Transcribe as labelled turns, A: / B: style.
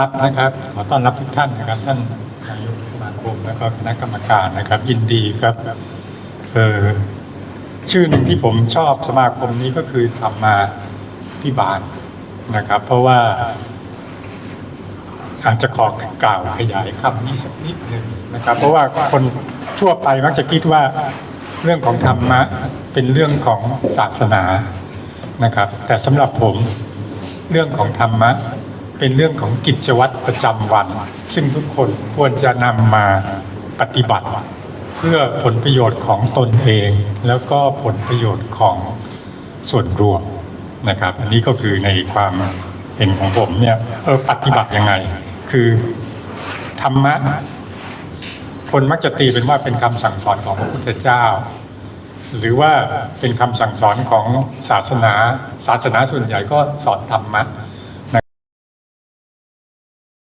A: ครับนะครับขอต้อนรับทุกท่านนะครับ ท่านนายกสมาคมแล้วก็คณะกรรมการนะครับ ยินดีครับเออชื่อหนึ่งที่ผมชอบสมาคมนี้ก็คือธรรมาพิบาลนะครับ เพราะว่า อาจจะขอกล่าวขยายคำนี้สักนิดหนึ่งนะครับ เพราะว่าคนทั่วไปมักจะคิดว่าเรื่องของธรรมะเป็นเรื่องของศาสนานะครับ แต่สำหรับผมเรื่องของธรรมะ เป็นเรื่องของกิจวัตรประจำวัน ซึ่งทุกคนควรจะนำมาปฏิบัติ เพื่อผลประโยชน์ของตนเอง แล้วก็ผลประโยชน์ของส่วนรวมนะครับ อันนี้ก็คือในความเห็นของผมเนี่ยเออปฏิบัติยังไง คือธรรมะคนมักจะตีเป็นว่าเป็นคำสั่งสอนของพระพุทธเจ้า หรือว่าเป็นคำสั่งสอนของศาสนา ศาสนาส่วนใหญ่ก็สอนธรรมะ